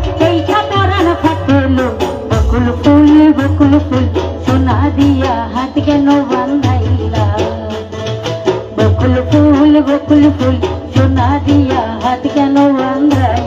ঝরে এই খাতরান ফাটেলো বকুল ফুল বকুল ফুল, সোনা দিয়া হাত কেন বান্ধাইলা? বকুল ফুল বকুল ফুল, সোনা দিয়া হাত কেন বান্ধাইলা?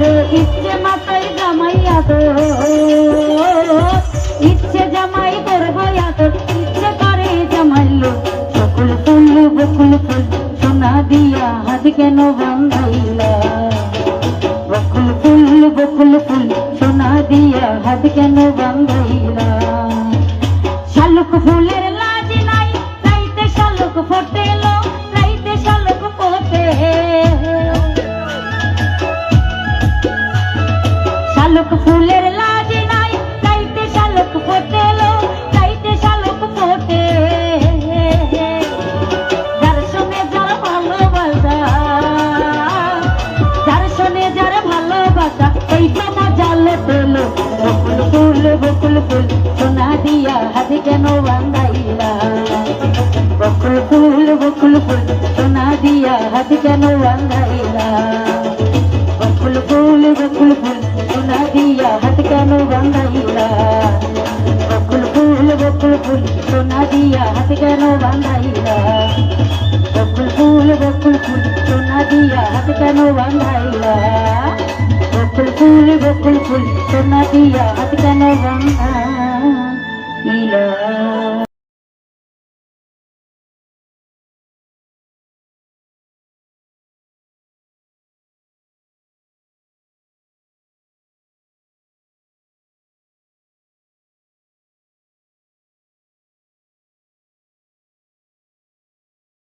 আরে ইচ্ছে মাতাই জামাই আদর। ইচ্ছে জামাই করব আদর, ইচ্ছে করে জামাইলো বকুল ফুল বকুল ফুল, সোনা দিয়া হাত কেন বান্ধাইলা? বকুল ফুল বকুল ফুল, সোনা দিয়া হাত কেন বান্ধাইলা? শালুক ফুলের লাজ নাই রাইতে শালুক ফোটেলো শালুক ফুলের বকুল ফুল সোনা দিয়া, হাত কেন বাঁধাইলা বকুল ফুল বকুল ফুল সোনা দিয়া, হাত কেন বাঁধাইলা